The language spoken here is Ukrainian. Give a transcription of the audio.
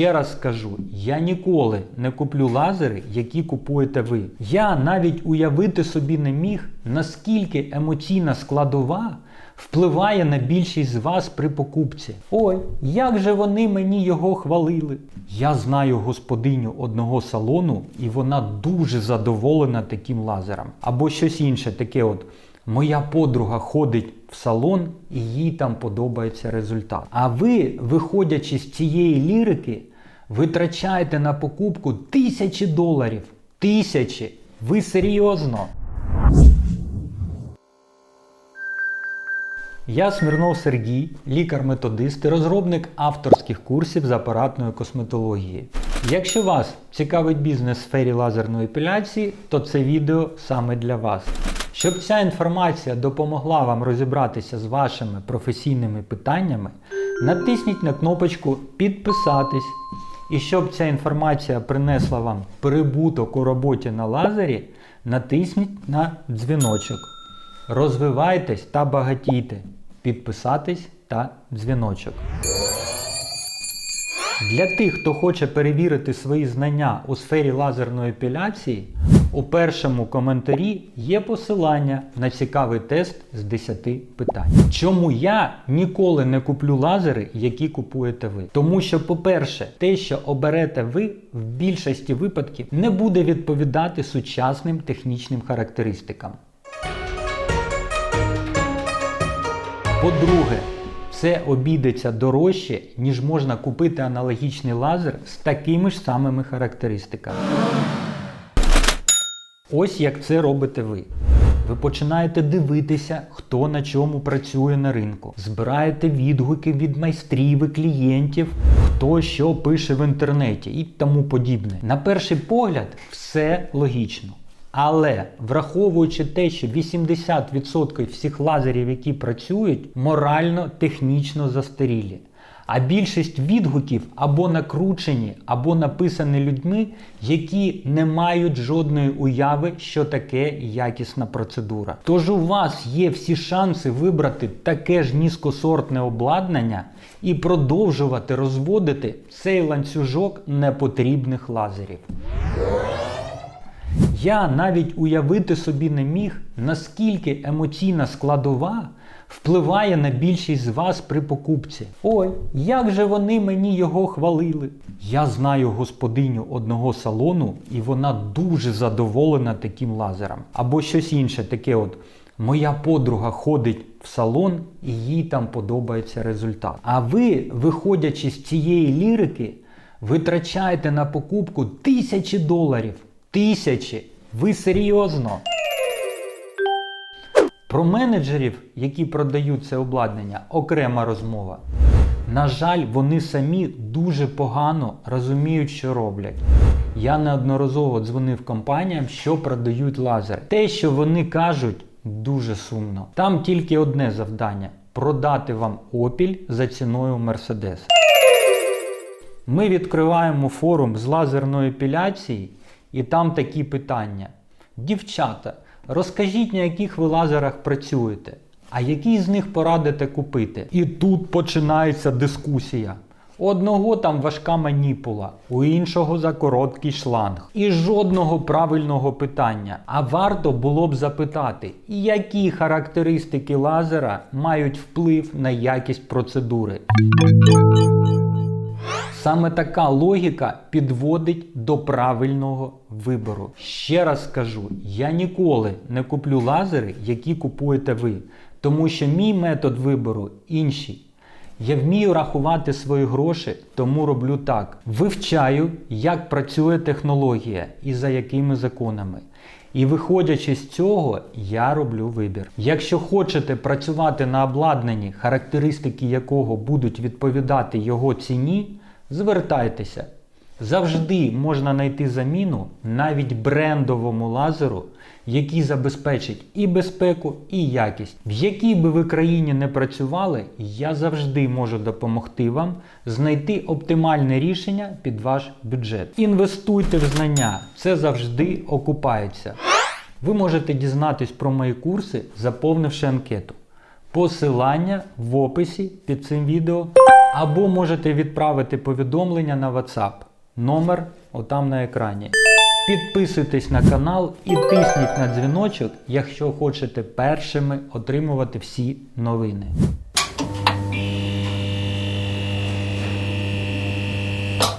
Ще раз скажу, я ніколи не куплю лазери, які купуєте ви. Я навіть уявити собі не міг, наскільки емоційна складова впливає на більшість з вас при покупці. Ой, як же вони мені його хвалили. Я знаю господиню одного салону, і вона дуже задоволена таким лазером. Або щось інше, таке от. Моя подруга ходить в салон і їй там подобається результат. А ви, виходячи з цієї лірики, витрачаєте на покупку тисячі доларів. Тисячі. Ви серйозно? Я Смірнов Сергій, лікар-методист і розробник авторських курсів з апаратної косметології. Якщо вас цікавить бізнес в сфері лазерної епіляції, то це відео саме для вас. Щоб ця інформація допомогла вам розібратися з вашими професійними питаннями, натисніть на кнопочку Підписатись. І щоб ця інформація принесла вам прибуток у роботі на лазері, натисніть на дзвіночок. Розвивайтесь та багатійте. Підписатись та дзвіночок. Для тих, хто хоче перевірити свої знання у сфері лазерної епіляції, у першому коментарі є посилання на цікавий тест з 10 питань. Чому я ніколи не куплю лазери, які купуєте ви? Тому що, по-перше, те, що оберете ви, в більшості випадків не буде відповідати сучасним технічним характеристикам. По-друге, це обійдеться дорожче, ніж можна купити аналогічний лазер з такими ж самими характеристиками. Ось як це робите ви. Ви починаєте дивитися, хто на чому працює на ринку. Збираєте відгуки від майстрів і клієнтів, хто що пише в інтернеті і тому подібне. На перший погляд, все логічно. Але враховуючи те, що 80% всіх лазерів, які працюють, морально технічно застарілі. А більшість відгуків або накручені, або написані людьми, які не мають жодної уяви, що таке якісна процедура. Тож у вас є всі шанси вибрати таке ж низькосортне обладнання і продовжувати розводити цей ланцюжок непотрібних лазерів. Я навіть уявити собі не міг, наскільки емоційна складова впливає на більшість з вас при покупці. Ой, як же вони мені його хвалили. Я знаю господиню одного салону, і вона дуже задоволена таким лазером. Або щось інше, таке от. Моя подруга ходить в салон і їй там подобається результат. А ви, виходячи з цієї лірики, витрачаєте на покупку тисячі доларів. Тисячі. Ви серйозно? Про менеджерів, які продають це обладнання, окрема розмова. На жаль, вони самі дуже погано розуміють, що роблять. Я неодноразово дзвонив компаніям, що продають лазер. Те, що вони кажуть, дуже сумно. Там тільки одне завдання продати вам опіль за ціною Мерседес. Ми відкриваємо форум з лазерної епіляції, і там такі питання. Дівчата, розкажіть, на яких ви лазерах працюєте, а який з них порадите купити? І тут починається дискусія. У одного там важка маніпула, у іншого за короткий шланг. І жодного правильного питання. А варто було б запитати, які характеристики лазера мають вплив на якість процедури. Саме така логіка підводить до правильного вибору. Ще раз скажу: я ніколи не куплю лазери, які купуєте ви, тому що мій метод вибору інший. Я вмію рахувати свої гроші, тому роблю так: вивчаю, як працює технологія і за якими законами. І виходячи з цього, я роблю вибір. Якщо хочете працювати на обладнанні, характеристики якого будуть відповідати його ціні, звертайтеся. Завжди можна знайти заміну навіть брендовому лазеру, який забезпечить і безпеку, і якість. В якій би ви країні не працювали, я завжди можу допомогти вам знайти оптимальне рішення під ваш бюджет. Інвестуйте в знання, це завжди окупається. Ви можете дізнатись про мої курси, заповнивши анкету. Посилання в описі під цим відео. Або можете відправити повідомлення на WhatsApp. Номер отам на екрані. Підписуйтесь на канал і тисніть на дзвіночок, якщо хочете першими отримувати всі новини.